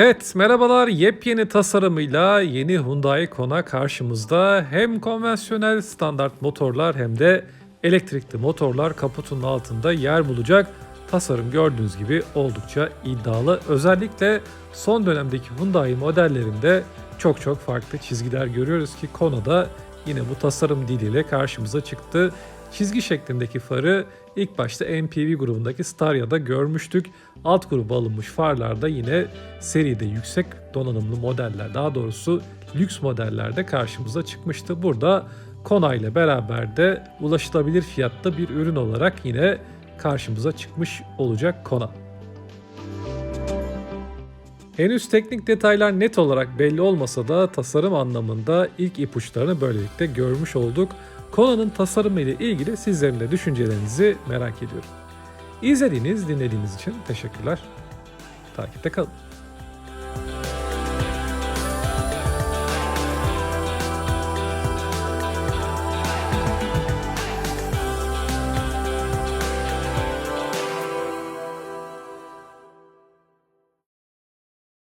Evet, merhabalar. Yepyeni tasarımıyla yeni Hyundai Kona karşımızda. Hem konvansiyonel standart motorlar hem de elektrikli motorlar kaputunun altında yer bulacak. Tasarım gördüğünüz gibi oldukça iddialı. Özellikle son dönemdeki Hyundai modellerinde çok çok farklı çizgiler görüyoruz ki Kona'da yine bu tasarım diliyle karşımıza çıktı. Çizgi şeklindeki farı ilk başta MPV grubundaki Staria'da görmüştük. Alt gruba alınmış farlarda yine seride yüksek donanımlı modeller daha doğrusu lüks modellerde karşımıza çıkmıştı. Burada Kona ile beraber de ulaşılabilir fiyatta bir ürün olarak yine karşımıza çıkmış olacak Kona. Henüz teknik detaylar net olarak belli olmasa da tasarım anlamında ilk ipuçlarını böylelikle görmüş olduk. Kona'nın tasarımı ile ilgili sizlerin de düşüncelerinizi merak ediyorum. İzlediğiniz, dinlediğiniz için teşekkürler. Takipte kalın.